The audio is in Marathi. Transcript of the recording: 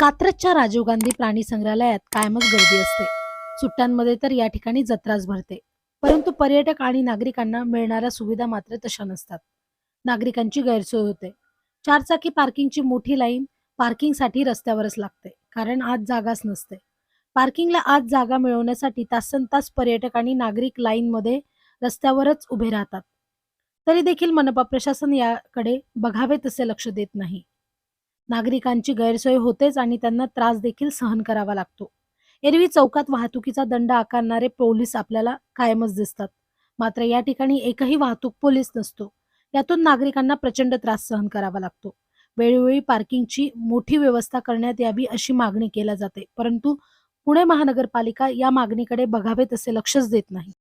कात्रजच्या राजीव गांधी प्राणी संग्रहालयात कायमच गर्दी असते. सुट्ट्यांमध्ये तर या ठिकाणी जत्राच भरते. परंतु पर्यटक आणि नागरिकांना मिळणाऱ्या सुविधा मात्र तशा नसतात. नागरिकांची गैरसोय होते. चारचाकी पार्किंगची मोठी लाईन पार्किंगसाठी रस्त्यावरच लागते कारण आज जागाच नसते. पार्किंगला आज जागा मिळवण्यासाठी तासन तास पर्यटक आणि नागरिक लाईनमध्ये रस्त्यावरच उभे राहतात. तरी देखील मनपा प्रशासन याकडे बघावे तसे लक्ष देत नाही. नागरिकांची गैरसोय होतेच आणि त्यांना त्रास देखील सहन करावा लागतो. एरवी चौकात वाहतुकीचा दंड आकारणारे पोलीस आपल्याला कायमच दिसतात. मात्र या ठिकाणी एकही वाहतूक पोलीस नसतो. यातून नागरिकांना प्रचंड त्रास सहन करावा लागतो. वेळोवेळी पार्किंगची मोठी व्यवस्था करण्यात यावी अशी मागणी केल्या जाते. परंतु पुणे महानगरपालिका या मागणीकडे बघावे तसे लक्षच देत नाही.